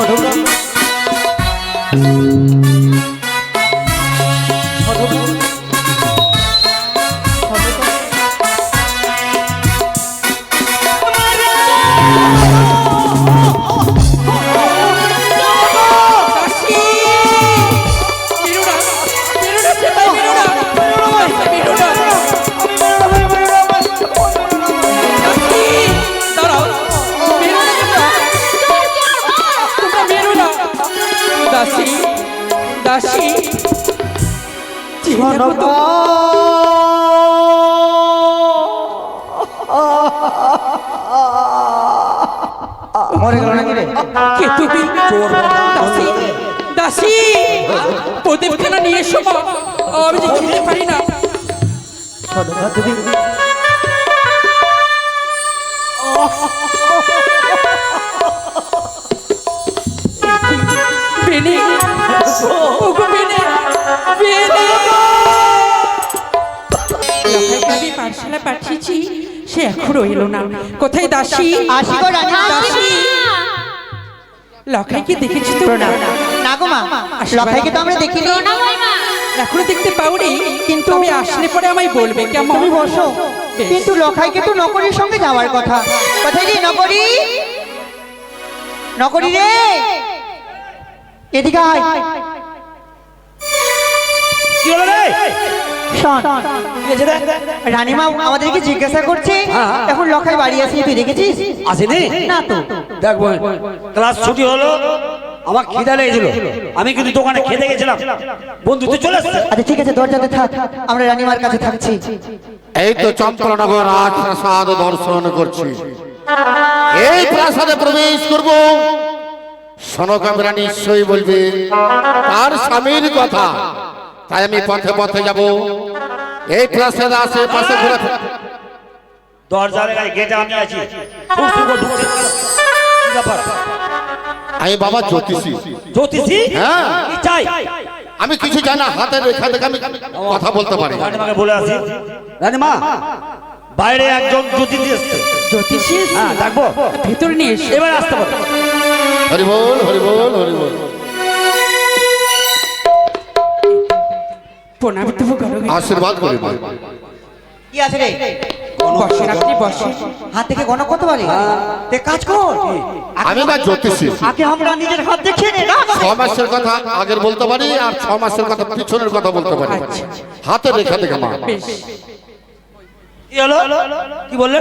সদকা গেল নাকি রে কে তুমি? দাসী। দাসী। প্রদীপখানা নিয়ে এসো মা। আমি যে খেতে পারি না। তুমি বেনে। ওগো বেনে। বেনে। আমি পাঠশালা পাঠিয়েছি সে এখনও এলো না। কোথায় দাসী? আসি রানী দাসী। লখাইকে দেখেছি তো না। না গো মা লখাইকে তো আমরা দেখিনি। এখনও দেখতে পাওনি কিন্তু আমি আসলে পরে আমায় বলবে কেমন? তুমি বসো। কিন্তু লখাইকে তো নকরির সঙ্গে যাওয়ার কথা। কোথায় রে নকরি নকরি রে! এদিকে আয়। রানীমা আমাদেরকে জিজ্ঞাসা করছে হ্যাঁ। এখন লখাই বাড়ি আসি তুই দেখেছিস? আসেনি? না তো। দেখ ক্লাস ছুটি হলো আমার খিদা লেগেছিল। আমি কিন্তু দোকানে খেতে গেছিলাম। বন্ধু তো চলে আসছে আচ্ছা ঠিক আছে দরজাতে থাক। আমরা রানীমার কাছে থাকছি। এই তো চম্পলনগর রাজপ্রাসাদ দর্শন করছি। এই প্রাসাদে প্রবেশ করব। সনকামরা নিশ্চয়ই বলবে তার স্বামীর কথা। তাই আমি পথে পথে যাব। এই প্রাসাদ আশেপাশে ঘুরে দরজার গায়ে গেটে আমি আছি? আমি বাবা জ্যোতিষী। জ্যোতিষী? হ্যাঁ। কি চাই? আমি কিছু জানি না হাতের রেখা দেখে আমি কথা বলতে পারি। রানীমাকে বলে আসি। রানীমা বাইরে একজন জ্যোতিষী এসছে। জ্যোতিষী? হ্যাঁ ডাকবো ভিতরে নিয়ে এসো। এবার আসতে পারো। হরি বল হরি বল হরি বল প্রণাম দেবো আশীর্বাদ করি মা। কি আছে রে? বসেন আপনি বসেন হাত থেকে গণক করতে পারি? তে কাজ কর। আমি বা জ্যোতিষী। আগে আমরা নিজের হাত দেখিয়ে নে না? ছ মাসের কথা আগের বলতে পারি আর ছ মাসের কথা পিছনের কথা বলতে পারি। হাতের রেখা দেখে মা। কি হলো? কি বললে?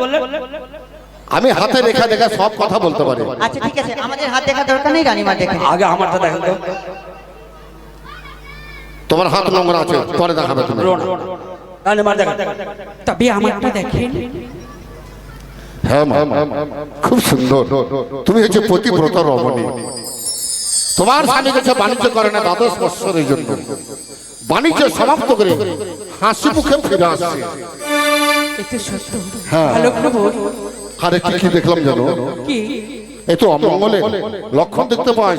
আমি হাতে রেখা দেখা সব কথা বলতে পারি। আচ্ছা ঠিক আছে। আমাদের হাত দেখা দরকার নেই রানীমার দেখে আগে আমারটা দেখেন তো। তোমার হাত নম্বর আছে পরে দেখাবে তুমি। তবে আমারটা দেখেন। হ্যাঁ মা। খুব সুন্দর। তুমি হচ্ছে প্রতিব্রত রমণী। তোমার স্বামী কাছে বাণিজ্য করে না দ্বাদশ বৎসরের জন্য। বাণিজ্য সমাপ্ত করে হাসি মুখে ফিরে আসছে। এতে সত্য। হ্যাঁ। আরে কি কি দেখলাম জানো? কি? এই তো অমঙ্গলে লক্ষণ দেখতে পাওয়া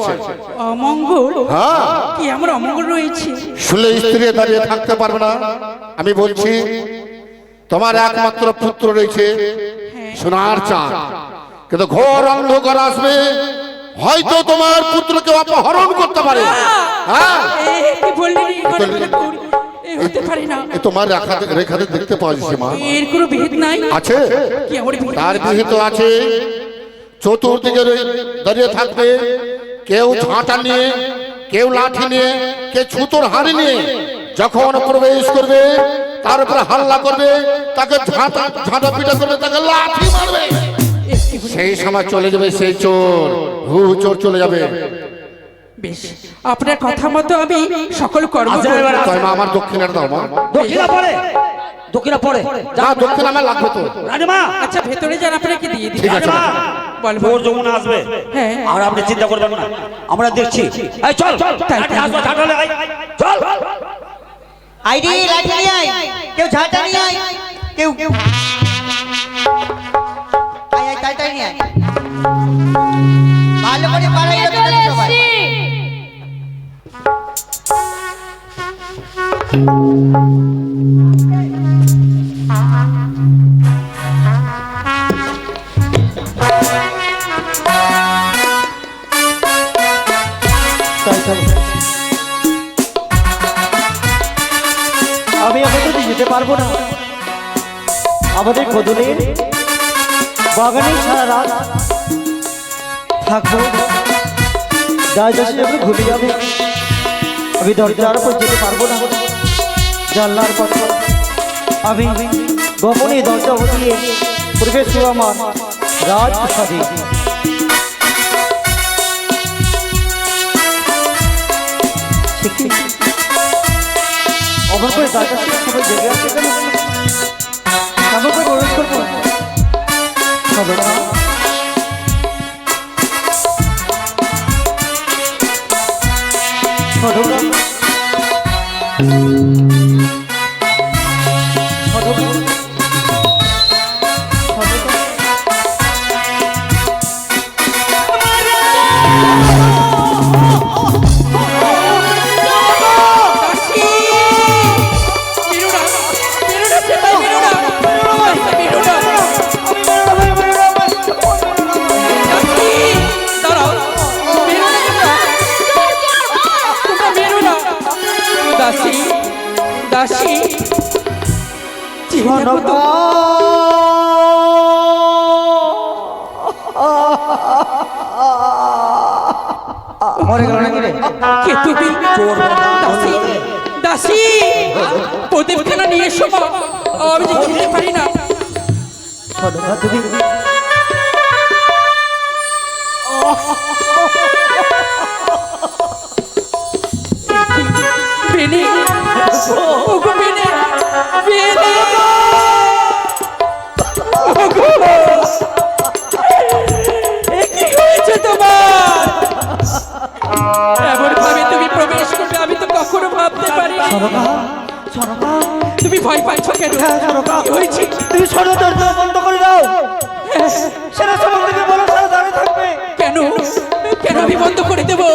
অমঙ্গল? হ্যাঁ। কি আমার অমঙ্গল রয়েছে? শুলে স্ত্রী দাঁড়িয়ে থাকতে পারবে না। আমি বলছি তোমার একমাত্র পুত্র রয়েছে সোনার চাঁদ। কিন্তু ঘোর অন্ধকার আসবে হয়তো তোমার পুত্রকে অপহরণ করতে পারে। হ্যাঁ। এ? এ এ তোমার রেখাতে দেখতে পাওয়া যাচ্ছে মা। এর কোনো বিহিত নাই? আছে। কি আমার তার বিহিত আছে। চতুর্দিকে দাঁড়িয়ে থাকবে। কেউ ঝাঁটা নিয়ে কেউ লাঠি নিয়ে কেউ ছুতোর হাড়ি নিয়ে যখন প্রবেশ করবে তার উপরে হাল্লা করবে তাকে ঝাঁটা ঝাঁটা পিটা করবে তাকে লাঠি মারবে। সেই সময় চলে যাবে সেই চোর হু চোর চলে যাবে। বেশ আপনার কথা মতো আমি সকল কর্ম আচ্ছা, আমার দক্ষিণের দাও মা। দক্ষিণা পড়ে। দক্ষিণা পড়ে। যা দক্ষিণ আমার লাগবে তো। রানীমা আচ্ছা ভেতরে যান আপনাকে দিয়ে দিই। ঠিক ভোর যমুন আসবে। হ্যাঁ। আর আপনি চিন্তা করবেন না। আমরা দেখছি। এই চল। আয়, চল। আইডি লাঠি নিয়ে আয়। কেউ ঝাঁটা নিয়ে আয়। কেউ। কেউ। আয় আয় তাই তাই নিয়ে আয়। ভালো করে পাড়াই চলে সবাই এসছি। তাই যেতে পারব না। আমাদের কদলের বাগানে সারা রাত থাকব। যাই যাচ্ছি যখন ঘুরে যাবে। আমি দরজার উপর যেতে পারব না। জানলার পর আমি গোপনে দরজা হটিয়ে প্রবেশ করব আমার রাজপ্রাসাদে। সত্যি অবাক করে দাদা সবাই জেগে আছে কেন? আমাকে প্রবেশ করব সদনা সদনা সদনা কত মরে গেল নাকি রে? কে তুমি? দাসী। দাসী প্রদীপখানা নিয়ে এসো আমি যে পারি না তুমি। হ্যাঁ সরকা হয়েছে তুমি সরো দরজা বন্ধ করে দাও। সেটা সম্বন্ধে বলো সারা দাঁড়িয়ে থাকবে। কেন? কেন আমি বন্ধ করে দেবো?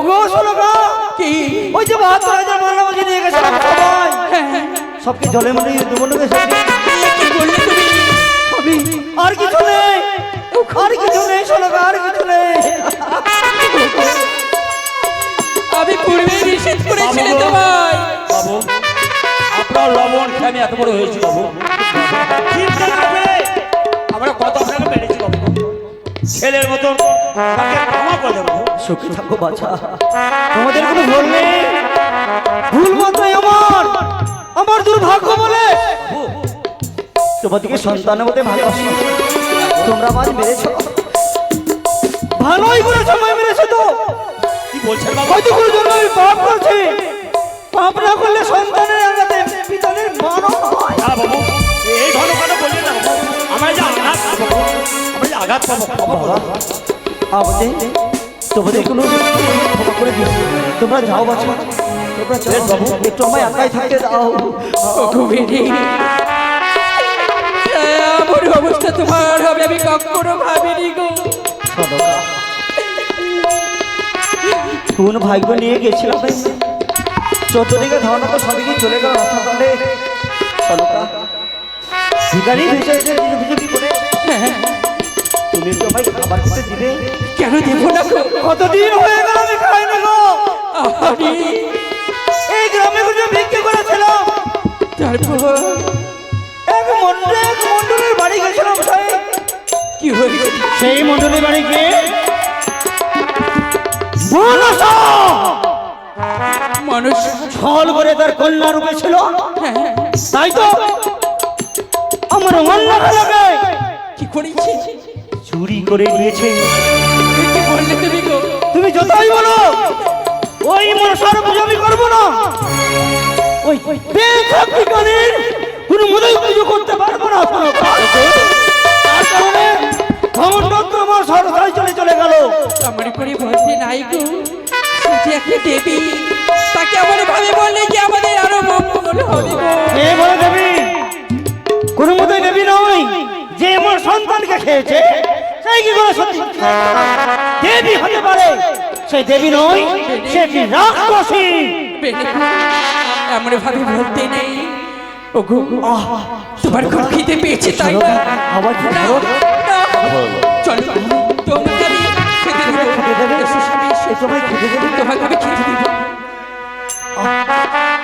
ওগো সরকা কি? ওই যে বাহাত্তর হাজার মাল্লাবাজি নিয়ে গেছিলাম সবাই। হ্যাঁ, সবকে জলে মরে দেবো গেছে কি বললে তুমি? আমি আর কিছু নেই। আর কিছু নেই সরকা আর কিছু নেই। আমি পূর্বে নিষেধ করেছিলে তোমায়। আমি এত বড় হয়েছি বাবু। আমরা কত বাবু। ছেলের মতন সুখী থাকো বাছা। তোমাদের কোনো ভুল নেই? ভুল আমার। আমার দুর্ভাগ্য বলে। তোমাদেরকে সন্তানের মধ্যে ভালোবাসি তোমরা মাঝ মেরেছ। ভালোই করে সময় মেরেছো তো। কি বলছেন বাবু? হয়তো কোনো জন্য আমি পাপ করছি। পাপ না করলে সন্তানের হয় না বাবু এই ধরনের কথা বলবেন না বাবু। যে আঘাত পাবো আমরা যে আঘাত পাবো। আমাদের তোমাদের কোনো ক্ষমা করে দিও। তোমরা যাও বাছা। তোমরা যাও। বাবু। একটু আমায় একাই থাকতে দাও। এমন অবস্থা তোমার হবে আমি কখনো ভাবিনি গো। কোন ভাগ্য নিয়ে গেছিলাম? ভাই চতুর্দিকে ধর্ম তো সবই চলে গেল রথা বলে সদকা ভিখারি ভেসে এসে ভিজুকি করে? তুমি তো ভাই খাবার খেতে দিবে। কেন দেবো না কতদিন হয়ে গেল আমি খাইনি গো? আরে এই গ্রামে গুলো ভিক্ষে করেছিলাম। তারপর? এক মন্ডল এক মন্ডলের বাড়ি গেছিলাম ভাই। কি হয়েছে সেই মন্ডলের বাড়ি গিয়ে? মনসা মানুষ ছল করে তার কন্যা রূপে ছিল। হ্যাঁ, তাই তো আমার অন্য লাগে। কি করেছি? চুরি করে নিয়েছে তুমি যতই বলো ওই মনসার পুজো আমি করব না। ওই বেথাকিকানের কোনো মতই পুজো করতে পারব না ধর্মতন্ত্র আমার সরকারি চলে চলে গেল। আমার করে বলতে নাই গো। দেবী। ভাবে বললে যে আমাদের আরও মঙ্গল হবে? কে বলে দেবী কোনো মতই দেবী নয় যে আমার সন্তানকে খেয়েছে সেই কি করে সত্যি? দেবী হতে পারে সেই দেবী নয় সে কি রাক্ষসী? এমন ভাবে বলতে নেই। ও গো তোমার খুব খিদে পেয়েছে তাই না? কি? না। চলো তোমাকে আমি খেতে খেতে দেবে? তোমাকে আমি খেতে দিব। Oh.